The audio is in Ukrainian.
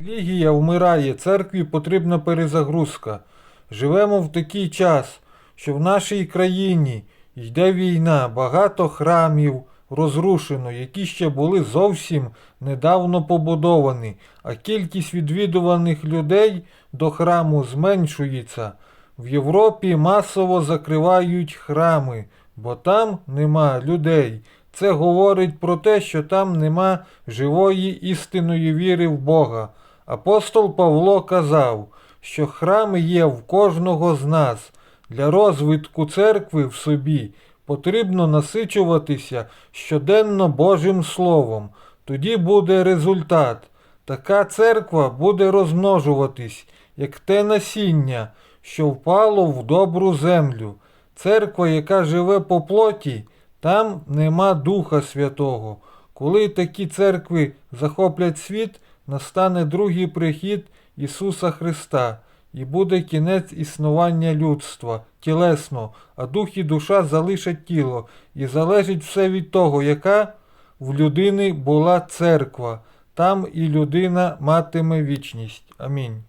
Релігія вмирає, церкві потрібна перезагрузка. Живемо в такий час, що в нашій країні йде війна, багато храмів розрушено, які ще були зовсім недавно побудовані, а кількість відвідуваних людей до храму зменшується. В Європі масово закривають храми, бо там нема людей. Це говорить про те, що там нема живої істинної віри в Бога. Апостол Павло казав, що храм є в кожного з нас. Для розвитку церкви в собі потрібно насичуватися щоденно Божим Словом. Тоді буде результат. Така церква буде розмножуватись, як те насіння, що впало в добру землю. Церква, яка живе по плоті, там нема Духа Святого. Коли такі церкви захоплять світ, настане другий прихід Ісуса Христа, і буде кінець існування людства, тілесно, а дух і душа залишать тіло, і залежить все від того, яка в людини була церква, там і людина матиме вічність. Амінь.